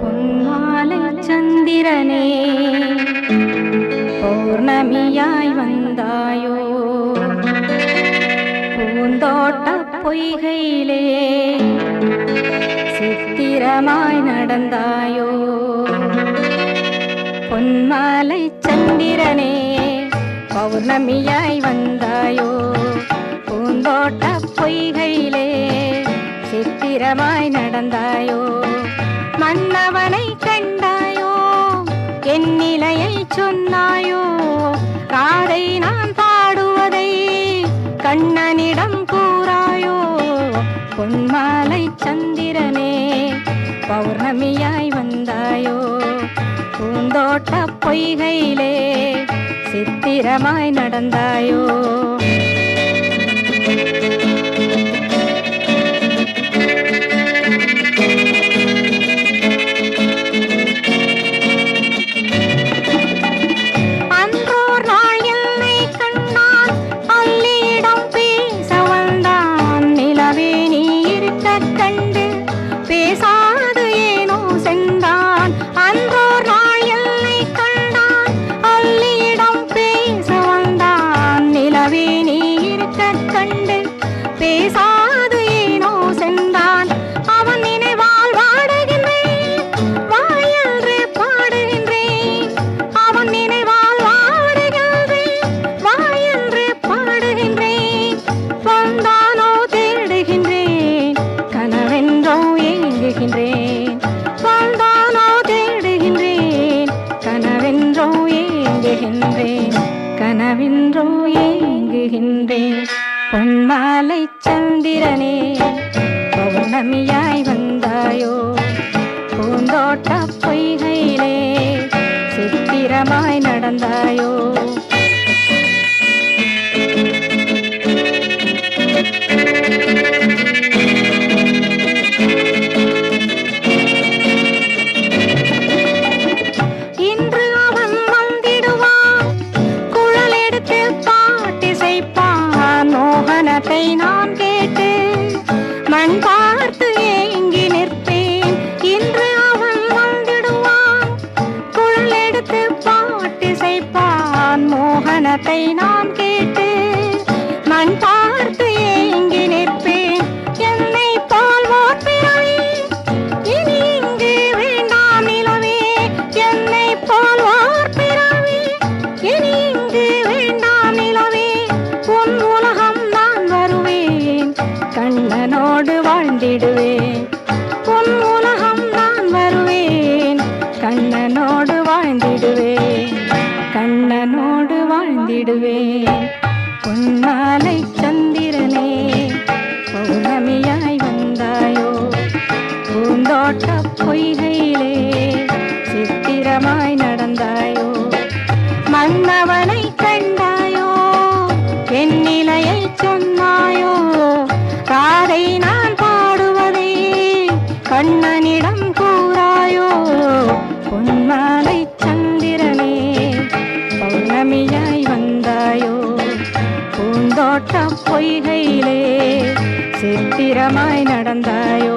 பொன்மாலை சந்திரனே பௌர்ணமியாய் வந்தாயோ? பூந்தோட்ட பொய்கையிலே சித்திரமாய் நடந்தாயோ? பொன்மாலை சந்திரனே பௌர்ணமியாய் வந்தாயோ? பூந்தோட்ட பொய்கையிலே சித்திரமாய் நடந்தாயோ? மன்னவனை கண்டாயோ? என் நிலையை சொன்னாயோ? காதை நான் பாடுவதை கண்ணனிடம் கூறாயோ? பொன்மாலை சந்திரனே பௌர்ணமியாய் வந்தாயோ? பூந்தோட்ட பொய்கையிலே சித்திரமாய் நடந்தாயோ? வந்தே பொன்மாலை சந்திரனே பௌர்ணமியாய் வந்தாயோ? பூந்தோட்ட பொய்கையிலே சித்திரமாய் நடந்தாயோ? மோகனத்தை நான் கேட்டு மண் பார்த்து ஏங்கி நிற்பேன். இன்று அவன் வந்திடுவான் குழல் எடுத்து பாட்டிசைப்பான். மோகனத்தை நான் கேட்டு உன்னோடு வாழ்ந்திடுவேன். உன் உலகம் நான் வருவேன். கண்ணனோடு வாழ்ந்திடுவேன். கண்ணனோடு வாழ்ந்திடுவேன். உன்னாலை பொய்கையிலே சித்திரமாய் நடந்தாயோ?